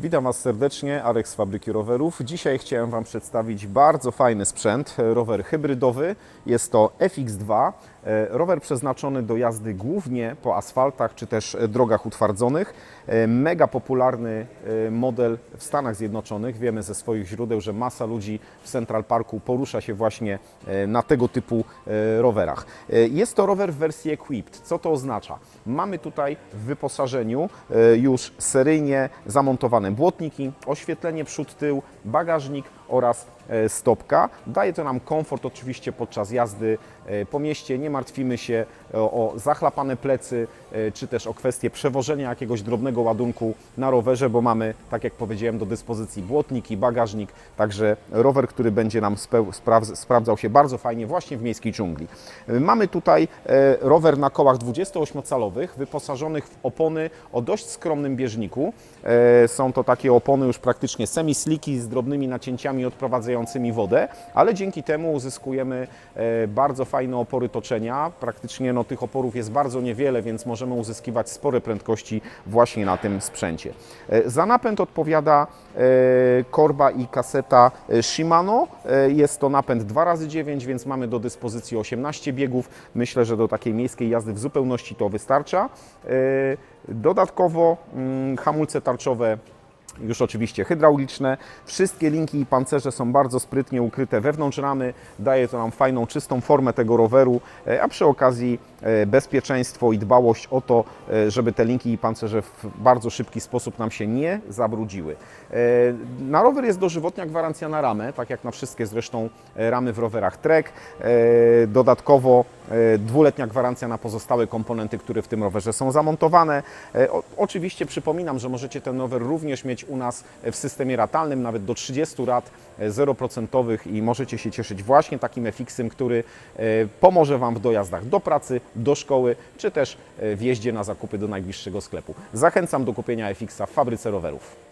Witam Was serdecznie, Arek z Fabryki Rowerów. Dzisiaj chciałem Wam przedstawić bardzo fajny sprzęt, e, rower hybrydowy. Jest to FX2, e, rower przeznaczony do jazdy głównie po asfaltach czy też e, drogach utwardzonych. Mega popularny model w Stanach Zjednoczonych. Wiemy ze swoich źródeł, że masa ludzi w Central Parku porusza się właśnie na tego typu rowerach. Jest to rower w wersji Equipped. Co to oznacza? Mamy tutaj w wyposażeniu już seryjnie zamontowane błotniki, oświetlenie przód, tył, bagażnik oraz e, stopka. Daje to nam komfort oczywiście podczas jazdy e, po mieście. Nie martwimy się o, o zachlapane plecy, e, czy też o kwestię przewożenia jakiegoś drobnego ładunku na rowerze, bo mamy, tak jak powiedziałem, do dyspozycji błotniki, bagażnik, także rower, który będzie nam spraw- sprawdzał się bardzo fajnie właśnie w miejskiej dżungli. E, Mamy tutaj e, rower na kołach 28-calowych, wyposażonych w opony o dość skromnym bieżniku. E, Są to takie opony już praktycznie semi-sliki z drobnymi nacięciami odprowadzającymi wodę, ale dzięki temu uzyskujemy e, bardzo fajne opory toczenia. Praktycznie no, tych oporów jest bardzo niewiele, więc możemy uzyskiwać spore prędkości właśnie na tym sprzęcie. E, Za napęd odpowiada e, korba i kaseta e, Shimano. E, Jest to napęd 2x9, więc mamy do dyspozycji 18 biegów. Myślę, że do takiej miejskiej jazdy w zupełności to wystarcza. E, Dodatkowo mm, hamulce tarczowe już oczywiście hydrauliczne. Wszystkie linki i pancerze są bardzo sprytnie ukryte wewnątrz ramy. Daje to nam fajną, czystą formę tego roweru, e, a przy okazji e, bezpieczeństwo i dbałość o to, e, żeby te linki i pancerze w bardzo szybki sposób nam się nie zabrudziły. Na rower jest dożywotnia gwarancja na ramę, tak jak na wszystkie zresztą ramy w rowerach Trek. Dodatkowo dwuletnia gwarancja na pozostałe komponenty, które w tym rowerze są zamontowane. Oczywiście przypominam, że możecie ten rower również mieć u nas w systemie ratalnym, nawet do 30 rat e, zeroprocentowych i możecie się cieszyć właśnie takim FX-em, który e, pomoże Wam w dojazdach do pracy, do szkoły, czy też e, w jeździe na zakupy do najbliższego sklepu. Zachęcam do kupienia FX-a w fabryce rowerów.